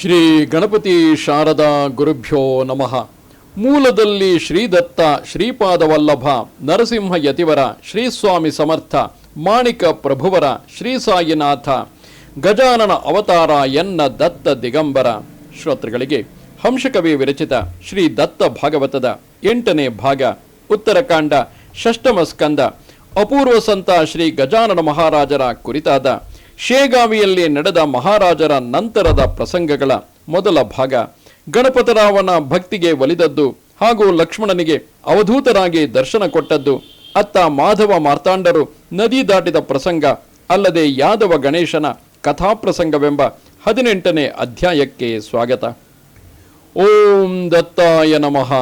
ಶ್ರೀ ಗಣಪತಿ ಶಾರದಾ ಗುರುಭ್ಯೋ ನಮಃ. ಮೂಲದಲ್ಲಿ ಶ್ರೀದತ್ತ, ಶ್ರೀಪಾದವಲ್ಲಭ, ನರಸಿಂಹ ಯತಿವರ, ಶ್ರೀಸ್ವಾಮಿ ಸಮರ್ಥ, ಮಾಣಿಕ ಪ್ರಭುವರ, ಶ್ರೀ ಸಾಯಿನಾಥ, ಗಜಾನನ ಅವತಾರ ಎನ್ನ ದತ್ತ ದಿಗಂಬರ. ಶ್ರೋತೃಗಳಿಗೆ ಹಂಸಕವಿ ವಿರಚಿತ ಶ್ರೀ ದತ್ತ ಭಾಗವತದ ಎಂಟನೇ ಭಾಗ, ಉತ್ತರಕಾಂಡ, ಷಷ್ಟಮ ಸ್ಕಂದ, ಅಪೂರ್ವ ಸಂತ ಶ್ರೀ ಗಜಾನನ ಮಹಾರಾಜರ ಕುರಿತಾದ ಶೇಗಾವಿಯಲ್ಲಿ ನಡೆದ ಮಹಾರಾಜರ ನಂತರದ ಪ್ರಸಂಗಗಳ ಮೊದಲ ಭಾಗ. ಗಣಪತರಾವನ ಭಕ್ತಿಗೆ ಒಲಿದದ್ದು ಹಾಗೂ ಲಕ್ಷ್ಮಣನಿಗೆ ಅವಧೂತರಾಗಿ ದರ್ಶನ ಕೊಟ್ಟದ್ದು. ಅತ್ತ ಮಾಧವ ಮಾರ್ತಾಂಡರು ನದಿ ದಾಟಿದ ಪ್ರಸಂಗ ಅಲ್ಲದೆ ಯಾದವ ಗಣೇಶನ ಕಥಾಪ್ರಸಂಗವೆಂಬ ಹದಿನೆಂಟನೇ ಅಧ್ಯಾಯಕ್ಕೆ ಸ್ವಾಗತ. ಓಂ ದತ್ತಾಯ ನಮಃ.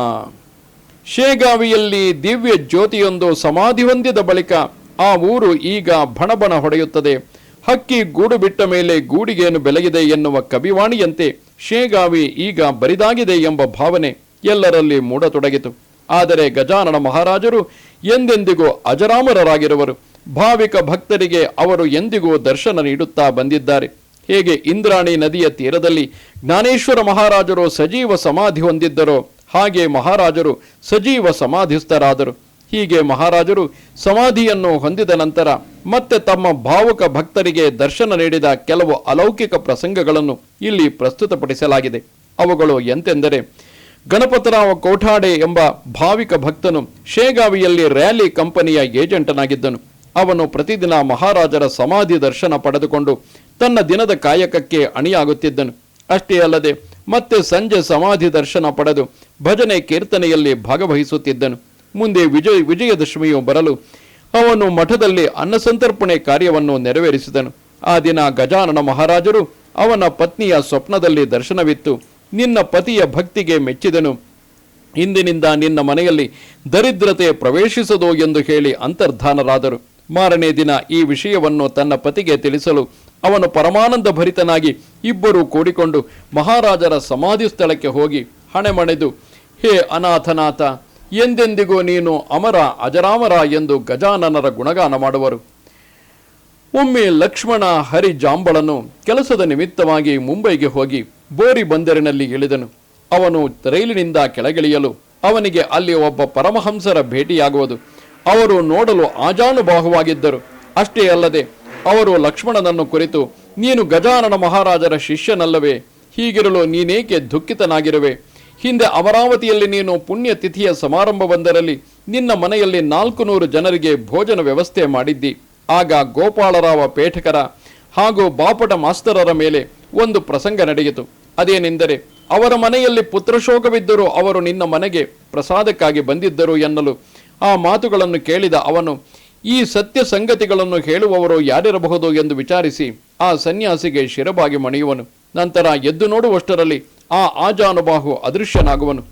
ಶೇಗಾವಿಯಲ್ಲಿ ದಿವ್ಯ ಜ್ಯೋತಿಯೊಂದು ಸಮಾಧಿ ಹೊಂದಿದ ಬಳಿಕ ಆ ಊರು ಈಗ ಬಣಬಣ ಹೊಡೆಯುತ್ತದೆ. ಹಕ್ಕಿ ಗೂಡು ಬಿಟ್ಟ ಮೇಲೆ ಗೂಡಿಗೇನು ಬೆಲಗಿದೆ ಎನ್ನುವ ಕವಿವಾಣಿಯಂತೆ ಶೇಗಾವಿ ಈಗ ಬರಿದಾಗಿದೆ ಎಂಬ ಭಾವನೆ ಎಲ್ಲರಲ್ಲಿ ಮೂಡತೊಡಗಿತು. ಆದರೆ ಗಜಾನನ ಮಹಾರಾಜರು ಎಂದೆಂದಿಗೂ ಅಜರಾಮರರಾಗಿರುವರು. ಭಾವಿಕ ಭಕ್ತರಿಗೆ ಅವರು ಎಂದಿಗೂ ದರ್ಶನ ನೀಡುತ್ತಾ ಬಂದಿದ್ದಾರೆ. ಹೇಗೆ ಇಂದ್ರಾಣಿ ನದಿಯ ತೀರದಲ್ಲಿ ಜ್ಞಾನೇಶ್ವರ ಮಹಾರಾಜರು ಸಜೀವ ಸಮಾಧಿ ಹೊಂದಿದ್ದರೋ ಹಾಗೆ ಮಹಾರಾಜರು ಸಜೀವ ಸಮಾಧಿಸ್ಥರಾದರು. ಹೀಗೆ ಮಹಾರಾಜರು ಸಮಾಧಿಯನ್ನು ಹೊಂದಿದ ನಂತರ ಮತ್ತೆ ತಮ್ಮ ಭಾವುಕ ಭಕ್ತರಿಗೆ ದರ್ಶನ ನೀಡಿದ ಕೆಲವು ಅಲೌಕಿಕ ಪ್ರಸಂಗಗಳನ್ನು ಇಲ್ಲಿ ಪ್ರಸ್ತುತಪಡಿಸಲಾಗಿದೆ. ಅವುಗಳು ಎಂತೆಂದರೆ, ಗಣಪತರಾವ ಕೋಠಾಡೆ ಎಂಬ ಭಾವಿಕ ಭಕ್ತನು ಶೇಗಾವಿಯಲ್ಲಿ ರ್ಯಾಲಿ ಕಂಪನಿಯ ಏಜೆಂಟನಾಗಿದ್ದನು. ಅವನು ಪ್ರತಿದಿನ ಮಹಾರಾಜರ ಸಮಾಧಿ ದರ್ಶನ ಪಡೆದುಕೊಂಡು ತನ್ನ ದಿನದ ಕಾಯಕಕ್ಕೆ ಅಣಿಯಾಗುತ್ತಿದ್ದನು. ಅಷ್ಟೇ ಅಲ್ಲದೆ ಮತ್ತೆ ಸಂಜೆ ಸಮಾಧಿ ದರ್ಶನ ಪಡೆದು ಭಜನೆ ಕೀರ್ತನೆಯಲ್ಲಿ ಭಾಗವಹಿಸುತ್ತಿದ್ದನು. ಮುಂದೆ ವಿಜಯ ವಿಜಯದಶಮಿಯು ಬರಲು ಅವನು ಮಠದಲ್ಲಿ ಅನ್ನಸಂತರ್ಪಣೆ ಕಾರ್ಯವನ್ನು ನೆರವೇರಿಸಿದನು. ಆ ದಿನ ಗಜಾನನ ಮಹಾರಾಜರು ಅವನ ಪತ್ನಿಯ ಸ್ವಪ್ನದಲ್ಲಿ ದರ್ಶನವಿತ್ತು. ನಿನ್ನ ಪತಿಯ ಭಕ್ತಿಗೆ ಮೆಚ್ಚಿದನು. ಇಂದಿನಿಂದ ನಿನ್ನ ಮನೆಯಲ್ಲಿ ದರಿದ್ರತೆ ಪ್ರವೇಶಿಸದು ಎಂದು ಹೇಳಿ ಅಂತರ್ಧಾನರಾದರು. ಮಾರನೇ ದಿನ ಈ ವಿಷಯವನ್ನು ತನ್ನ ಪತಿಗೆ ತಿಳಿಸಲು ಅವನು ಪರಮಾನಂದ ಭರಿತನಾಗಿ ಇಬ್ಬರು ಕೂಡಿಕೊಂಡು ಮಹಾರಾಜರ ಸಮಾಧಿ ಸ್ಥಳಕ್ಕೆ ಹೋಗಿ ಹಣೆಮಣೆದು, ಹೇ ಅನಾಥನಾಥ ಎಂದೆಂದಿಗೂ ನೀನು ಅಮರ, ಅಜರಾಮರ ಎಂದು ಗಜಾನನರ ಗುಣಗಾನ ಮಾಡುವರು. ಒಮ್ಮೆ ಲಕ್ಷ್ಮಣ ಹರಿ ಜಾಂಬಳನು ಕೆಲಸದ ನಿಮಿತ್ತವಾಗಿ ಮುಂಬೈಗೆ ಹೋಗಿ ಬೋರಿ ಬಂದರಿನಲ್ಲಿ ಇಳಿದನು. ಅವನು ರೈಲಿನಿಂದ ಕೆಳಗಿಳಿಯಲು ಅವನಿಗೆ ಅಲ್ಲಿ ಒಬ್ಬ ಪರಮಹಂಸರ ಭೇಟಿಯಾಗುವುದು. ಅವರು ನೋಡಲು ಆಜಾನುಬಾಹುವಾಗಿದ್ದರು. ಅಷ್ಟೇ ಅಲ್ಲದೆ ಅವರು ಲಕ್ಷ್ಮಣನನ್ನು ಕುರಿತು, ನೀನು ಗಜಾನನ ಮಹಾರಾಜರ ಶಿಷ್ಯನಲ್ಲವೇ, ಹೀಗಿರಲು ನೀನೇಕೆ ದುಃಖಿತನಾಗಿರುವೆ? ಹಿಂದೆ ಅಮರಾವತಿಯಲ್ಲಿ ನೀನು ಪುಣ್ಯ ತಿಥಿಯ ಸಮಾರಂಭವೊಂದರಲ್ಲಿ ನಿನ್ನ ಮನೆಯಲ್ಲಿ ನಾಲ್ಕು ನೂರು ಜನರಿಗೆ ಭೋಜನ ವ್ಯವಸ್ಥೆ ಮಾಡಿದ್ದಿ. ಆಗ ಗೋಪಾಲರಾವ ಪೇಠಕರ ಹಾಗೂ ಬಾಪಟ ಮಾಸ್ತರರ ಮೇಲೆ ಒಂದು ಪ್ರಸಂಗ ನಡೆಯಿತು. ಅದೇನೆಂದರೆ, ಅವರ ಮನೆಯಲ್ಲಿ ಪುತ್ರಶೋಕವಿದ್ದರೂ ಅವರು ನಿನ್ನ ಮನೆಗೆ ಪ್ರಸಾದಕ್ಕಾಗಿ ಬಂದಿದ್ದರು ಎನ್ನಲು ಆ ಮಾತುಗಳನ್ನು ಕೇಳಿದ ಅವನು, ಈ ಸತ್ಯ ಸಂಗತಿಗಳನ್ನು ಹೇಳುವವರು ಯಾರಿರಬಹುದು ಎಂದು ವಿಚಾರಿಸಿ ಆ ಸನ್ಯಾಸಿಗೆ ಶಿರಬಾಗಿ ಮಣಿಯುವನು. ನಂತರ ಎದ್ದು ನೋಡುವಷ್ಟರಲ್ಲಿ ಆ ಆಜಾನುಬಾಹು ಅದೃಶ್ಯನಾಗುವನು.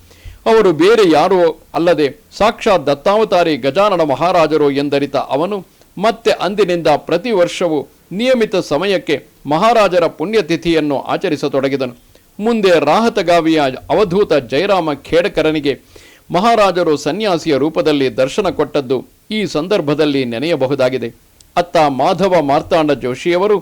ಅವರು ಬೇರೆ ಯಾರೋ ಅಲ್ಲದೆ ಸಾಕ್ಷಾತ್ ದತ್ತಾವತಾರಿ ಗಜಾನನ ಮಹಾರಾಜರು ಎಂದರಿತ ಅವನು ಮತ್ತೆ ಅಂದಿನಿಂದ ಪ್ರತಿ ವರ್ಷವೂ ನಿಯಮಿತ ಸಮಯಕ್ಕೆ ಮಹಾರಾಜರ ಪುಣ್ಯತಿಥಿಯನ್ನು ಆಚರಿಸತೊಡಗಿದನು. ಮುಂದೆ ರಾಹತಗಾವಿಯ ಅವಧೂತ ಜಯರಾಮ ಖೇಡಕರನಿಗೆ ಮಹಾರಾಜರು ಸನ್ಯಾಸಿಯ ರೂಪದಲ್ಲಿ ದರ್ಶನ ಕೊಟ್ಟದ್ದು ಈ ಸಂದರ್ಭದಲ್ಲಿ ನೆನೆಯಬಹುದಾಗಿದೆ. ಅತ್ತ ಮಾಧವ ಮಾರ್ತಾಂಡ ಜೋಶಿಯವರು,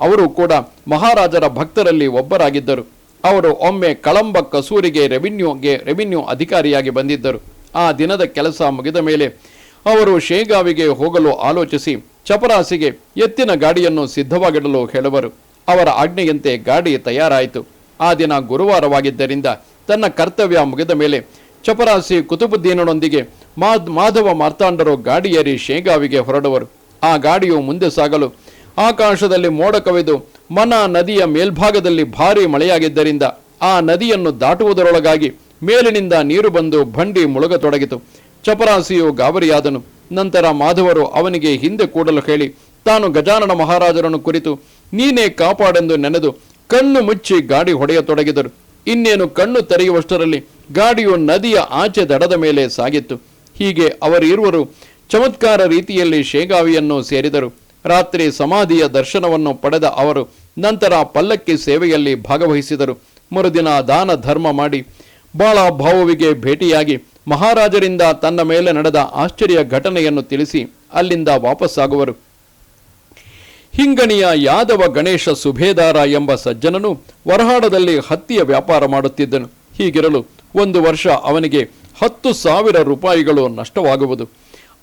ಅವರು ಕೂಡ ಮಹಾರಾಜರ ಭಕ್ತರಲ್ಲಿ ಒಬ್ಬರಾಗಿದ್ದರು. ಅವರು ಒಮ್ಮೆ ಕಳಂಬ ಕಸೂರಿಗೆ ರೆವಿನ್ಯೂಗೆ ರೆವಿನ್ಯೂ ಅಧಿಕಾರಿಯಾಗಿ ಬಂದಿದ್ದರು. ಆ ದಿನದ ಕೆಲಸ ಮುಗಿದ ಮೇಲೆ ಅವರು ಶೇಗಾವಿಗೆ ಹೋಗಲು ಆಲೋಚಿಸಿ ಚಪರಾಸಿಗೆ ಎತ್ತಿನ ಗಾಡಿಯನ್ನು ಸಿದ್ಧವಾಗಿಡಲು ಹೇಳುವರು. ಅವರ ಆಜ್ಞೆಯಂತೆ ಗಾಡಿ ತಯಾರಾಯಿತು. ಆ ದಿನ ಗುರುವಾರವಾಗಿದ್ದರಿಂದ ತನ್ನ ಕರ್ತವ್ಯ ಮುಗಿದ ಮೇಲೆ ಚಪರಾಸಿ ಕುತುಬುದ್ದೀನನೊಂದಿಗೆ ಮಾಧವ ಮಾರ್ತಾಂಡರು ಗಾಡಿಯೇರಿ ಶೇಗಾವಿಗೆ ಹೊರಡುವರು. ಆ ಗಾಡಿಯು ಮುಂದೆ ಸಾಗಲು ಆಕಾಶದಲ್ಲಿ ಮೋಡ ಕವಿದು ಮನ ನದಿಯ ಮೇಲ್ಭಾಗದಲ್ಲಿ ಭಾರೀ ಮಳೆಯಾಗಿದ್ದರಿಂದ ಆ ನದಿಯನ್ನು ದಾಟುವುದರೊಳಗಾಗಿ ಮೇಲಿನಿಂದ ನೀರು ಬಂದು ಬಂಡಿ ಮುಳುಗತೊಡಗಿತು. ಚಪರಾಸಿಯು ಗಾಬರಿಯಾದನು. ನಂತರ ಮಾಧವರು ಅವನಿಗೆ ಹಿಂದೆ ಕೂಡಲು ಹೇಳಿ, ತಾನು ಗಜಾನನ ಮಹಾರಾಜರನ್ನು ಕುರಿತು ನೀನೇ ಕಾಪಾಡೆಂದು ನೆನೆದು ಕಣ್ಣು ಮುಚ್ಚಿ ಗಾಡಿ ಹೊಡೆಯತೊಡಗಿದರು. ಇನ್ನೇನು ಕಣ್ಣು ತೆರೆಯುವಷ್ಟರಲ್ಲಿ ಗಾಡಿಯು ನದಿಯ ಆಚೆ ದಡದ ಮೇಲೆ ಸಾಗಿತ್ತು. ಹೀಗೆ ಅವರಿರುವರು ಚಮತ್ಕಾರ ರೀತಿಯಲ್ಲಿ ಶೇಗಾವಿಯನ್ನು ಸೇರಿದರು. ರಾತ್ರಿ ಸಮಾಧಿಯ ದರ್ಶನವನ್ನು ಪಡೆದ ಅವರು ನಂತರ ಪಲ್ಲಕ್ಕಿ ಸೇವೆಯಲ್ಲಿ ಭಾಗವಹಿಸಿದರು. ಮರುದಿನ ದಾನ ಧರ್ಮ ಮಾಡಿ ಬಾಳ ಭಾವುವಿಗೆ ಭೇಟಿಯಾಗಿ ಮಹಾರಾಜರಿಂದ ತನ್ನ ಮೇಲೆ ನಡೆದ ಆಶ್ಚರ್ಯ ಘಟನೆಯನ್ನು ತಿಳಿಸಿ ಅಲ್ಲಿಂದ ವಾಪಸ್ಸಾಗುವರು. ಹಿಂಗಣಿಯ ಯಾದವ ಗಣೇಶ ಸುಭೇದಾರ ಎಂಬ ಸಜ್ಜನನು ವರಹಾಡದಲ್ಲಿ ಹತ್ತಿಯ ವ್ಯಾಪಾರ ಮಾಡುತ್ತಿದ್ದನು. ಹೀಗಿರಲು ಒಂದು ವರ್ಷ ಅವನಿಗೆ ಹತ್ತು ಸಾವಿರ ರೂಪಾಯಿಗಳು ನಷ್ಟವಾಗುವುದು.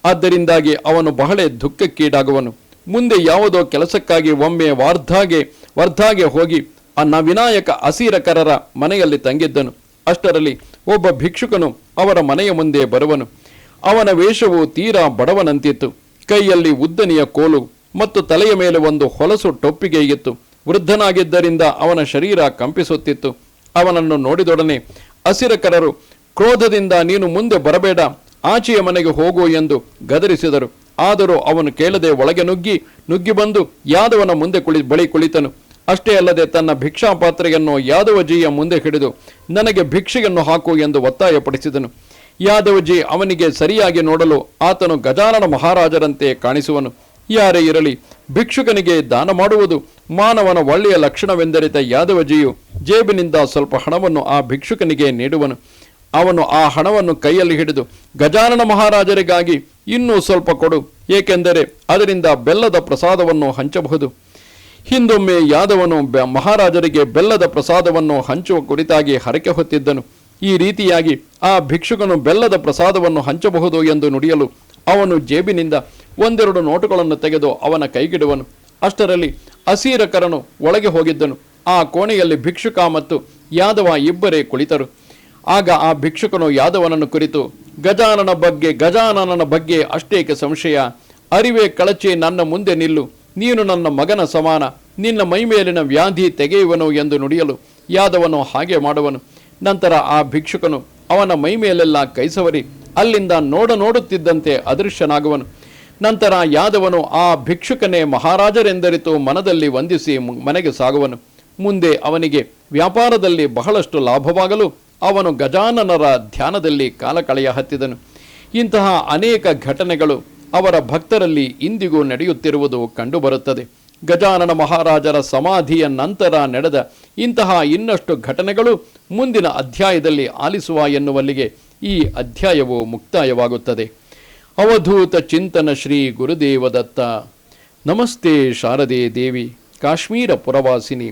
ಆದ್ದರಿಂದಾಗಿ ಅವನು ಬಹಳ ದುಃಖಕ್ಕೀಡಾಗುವನು. ಮುಂದೆ ಯಾವುದೋ ಕೆಲಸಕ್ಕಾಗಿ ಒಮ್ಮೆ ವಾರ್ಧಾಗೆ, ವರ್ಧಾಗೆ ಹೋಗಿ ಆ ನವಿನಾಯಕ ಅಸೀರಕರರ ಮನೆಯಲ್ಲಿ ತಂಗಿದ್ದನು. ಅಷ್ಟರಲ್ಲಿ ಒಬ್ಬ ಭಿಕ್ಷುಕನು ಅವರ ಮನೆಯ ಮುಂದೆ ಬರುವನು. ಅವನ ವೇಷವು ತೀರಾ ಬಡವನಂತಿತ್ತು. ಕೈಯಲ್ಲಿ ಉದ್ದನೆಯ ಕೋಲು ಮತ್ತು ತಲೆಯ ಮೇಲೆ ಒಂದು ಹೊಲಸು ಟೊಪ್ಪಿಗೆ ಇತ್ತು. ವೃದ್ಧನಾಗಿದ್ದರಿಂದ ಅವನ ಶರೀರ ಕಂಪಿಸುತ್ತಿತ್ತು. ಅವನನ್ನು ನೋಡಿದೊಡನೆ ಅಸಿರಕರರು, ಕ್ರೋಧದಿಂದ ನೀನು ಮುಂದೆ ಬರಬೇಡ, ಆಚೆಯ ಮನೆಗೆ ಹೋಗು ಎಂದು ಗದರಿಸಿದರು. ಆದರೂ ಅವನು ಕೇಳದೆ ಒಳಗೆ ನುಗ್ಗಿ ನುಗ್ಗಿ ಬಂದು ಯಾದವನ ಮುಂದೆ ಕುಳಿ, ಬಳಿ ಕುಳಿತನು. ಅಷ್ಟೇ ಅಲ್ಲದೆ ತನ್ನ ಭಿಕ್ಷಾ ಪಾತ್ರೆಯನ್ನು ಯಾದವಜಿಯ ಮುಂದೆ ಹಿಡಿದು ನನಗೆ ಭಿಕ್ಷೆಯನ್ನು ಹಾಕು ಎಂದು ಒತ್ತಾಯಪಡಿಸಿದನು. ಯಾದವಜಿ ಅವನಿಗೆ ಸರಿಯಾಗಿ ನೋಡಲು ಆತನು ಗಜಾನನ ಮಹಾರಾಜರಂತೆ ಕಾಣಿಸುವನು. ಯಾರೇ ಇರಲಿ, ಭಿಕ್ಷುಕನಿಗೆ ದಾನ ಮಾಡುವುದು ಮಾನವನ ಒಳ್ಳೆಯ ಲಕ್ಷಣವೆಂದರಿತ ಯಾದವಜಿಯು ಜೇಬಿನಿಂದ ಸ್ವಲ್ಪ ಹಣವನ್ನು ಆ ಭಿಕ್ಷುಕನಿಗೆ ನೀಡುವನು. ಅವನು ಆ ಹಣವನ್ನು ಕೈಯಲ್ಲಿ ಹಿಡಿದು ಗಜಾನನ ಮಹಾರಾಜರಿಗಾಗಿ ಇನ್ನೂ ಸ್ವಲ್ಪ ಕೊಡು. ಏಕೆಂದರೆ ಅದರಿಂದ ಬೆಲ್ಲದ ಪ್ರಸಾದವನ್ನು ಹಂಚಬಹುದು. ಹಿಂದೊಮ್ಮೆ ಯಾದವನು ಮಹಾರಾಜರಿಗೆ ಬೆಲ್ಲದ ಪ್ರಸಾದವನ್ನು ಹಂಚುವ ಕುರಿತಾಗಿ ಹರಕೆ ಹೊತ್ತಿದ್ದನು. ಈ ರೀತಿಯಾಗಿ ಆ ಭಿಕ್ಷುಕನು ಬೆಲ್ಲದ ಪ್ರಸಾದವನ್ನು ಹಂಚಬಹುದು ಎಂದು ನುಡಿಯಲು ಅವನು ಜೇಬಿನಿಂದ ಒಂದೆರಡು ನೋಟುಗಳನ್ನು ತೆಗೆದು ಅವನ ಕೈಗಿಡುವನು. ಅಷ್ಟರಲ್ಲಿ ಅಸೀರಕರನು ಒಳಗೆ ಹೋಗಿದ್ದನು. ಆ ಕೋಣೆಯಲ್ಲಿ ಭಿಕ್ಷುಕ ಮತ್ತು ಯಾದವ ಇಬ್ಬರೇ ಕುಳಿತರು. ಆಗ ಆ ಭಿಕ್ಷುಕನು ಯಾದವನನ್ನು ಕುರಿತು, ಗಜಾನನ ಬಗ್ಗೆ, ಗಜಾನನನ ಬಗ್ಗೆ ಅಷ್ಟೇಕೆ ಸಂಶಯ? ಅರಿವೆ ಕಳಚಿ ನನ್ನ ಮುಂದೆ ನಿಲ್ಲು. ನೀನು ನನ್ನ ಮಗನ ಸಮಾನ. ನಿನ್ನ ಮೈಮೇಲಿನ ವ್ಯಾಧಿ ತೆಗೆಯುವನು ಎಂದು ನುಡಿಯಲು ಯಾದವನು ಹಾಗೆ ಮಾಡುವನು. ನಂತರ ಆ ಭಿಕ್ಷುಕನು ಅವನ ಮೈಮೇಲೆಲ್ಲ ಕೈಸವರಿ. ಅಲ್ಲಿಂದ ನೋಡ ನೋಡುತ್ತಿದ್ದಂತೆ ಅದೃಶ್ಯನಾಗುವನು. ನಂತರ ಯಾದವನು ಆ ಭಿಕ್ಷುಕನೇ ಮಹಾರಾಜರೆಂದರಿತು ಮನದಲ್ಲಿ ವಂದಿಸಿ ಮನೆಗೆ ಸಾಗುವನು. ಮುಂದೆ ಅವನಿಗೆ ವ್ಯಾಪಾರದಲ್ಲಿ ಬಹಳಷ್ಟು ಲಾಭವಾಗಲು ಅವನು ಗಜಾನನರ ಧ್ಯಾನದಲ್ಲಿ ಕಾಲ ಕಳೆಯ ಹತ್ತಿದನು. ಇಂತಹ ಅನೇಕ ಘಟನೆಗಳು ಅವರ ಭಕ್ತರಲ್ಲಿ ಇಂದಿಗೂ ನಡೆಯುತ್ತಿರುವುದು ಕಂಡುಬರುತ್ತದೆ. ಗಜಾನನ ಮಹಾರಾಜರ ಸಮಾಧಿಯ ನಂತರ ನಡೆದ ಇಂತಹ ಇನ್ನಷ್ಟು ಘಟನೆಗಳು ಮುಂದಿನ ಅಧ್ಯಾಯದಲ್ಲಿ ಆಲಿಸುವ ಎನ್ನುವಲ್ಲಿಗೆ ಈ ಅಧ್ಯಾಯವು ಮುಕ್ತಾಯವಾಗುತ್ತದೆ. ಅವಧೂತ ಚಿಂತನ ಶ್ರೀ ಗುರುದೇವದತ್ತ. ನಮಸ್ತೆ ಶಾರದೆ ದೇವಿ, ಕಾಶ್ಮೀರ ಪುರವಾಸಿನಿ.